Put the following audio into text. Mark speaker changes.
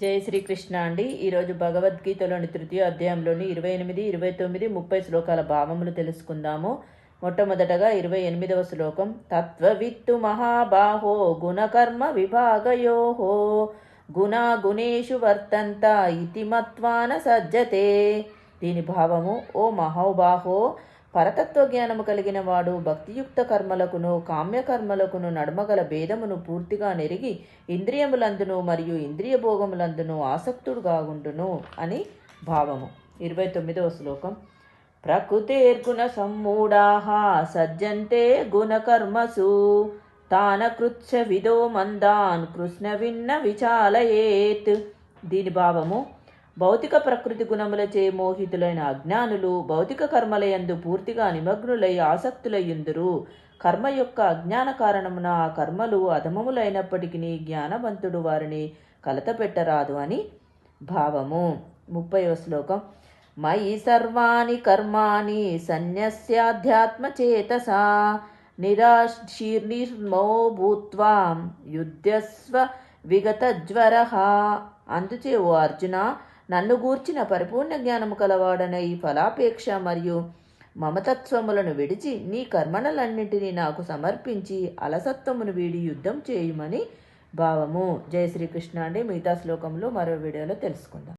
Speaker 1: జై శ్రీకృష్ణ అండి. ఈరోజు భగవద్గీతలోని తృతీయ అధ్యాయంలోని ఇరవై ఎనిమిది ఇరవై తొమ్మిది ముప్పై శ్లోకాల భావములు తెలుసుకుందాము. మొట్టమొదటగా ఇరవై ఎనిమిదవ శ్లోకం తత్వవిత్తు మహాబాహో గుణకర్మ విభాగయోహో గుణాగుణేషు వర్తంత ఇతి మత్వాన సజ్జతే. దీని భావము ఓ మహాబాహో పరతత్వ జ్ఞానము కలిగిన వాడు భక్తియుక్త కర్మలకును కామ్యకర్మలకును నడమగల భేదమును పూర్తిగా నెరిగి ఇంద్రియములందును మరియు ఇంద్రియ భోగములందును ఆసక్తుడుగాగుండును అని భావము. ఇరవై తొమ్మిదవ శ్లోకం. ప్రకృతేర్గుణ సమ్మూఢాహ సజ్జంతే గుణకర్మసు తాన కృత్స విదో మందాన్ కృష్ణ విన్న విచాలయేత్. దీని భావము భౌతిక ప్రకృతి గుణములచే మోహితులైన అజ్ఞానులు భౌతిక కర్మలయందు పూర్తిగా నిమగ్నులై ఆసక్తులయ్యుందురు. కర్మ యొక్క అజ్ఞాన కారణమున ఆ కర్మలు అధమములైనప్పటికీ జ్ఞానవంతుడు వారిని కలతపెట్టరాదు అని భావము. ముప్పైవ శ్లోకం. మయి సర్వాణి కర్మాణి సన్యస్యాధ్యాత్మచేతసా నిరాశీర్నిర్మో భూత్వా యుద్ధస్వ విగతజ్వర. అందుచే ఓ అర్జున నన్ను గూర్చిన పరిపూర్ణ జ్ఞానము కలవాడన ఈ ఫలాపేక్ష మరియు మమతత్వములను విడిచి నీ కర్మణలన్నింటినీ నాకు సమర్పించి అలసత్వమును వీడి యుద్ధం చేయుమని భావము. జయ శ్రీకృష్ణ అండి. మిగతా శ్లోకంలో మరో వీడియోలో తెలుసుకుందాం.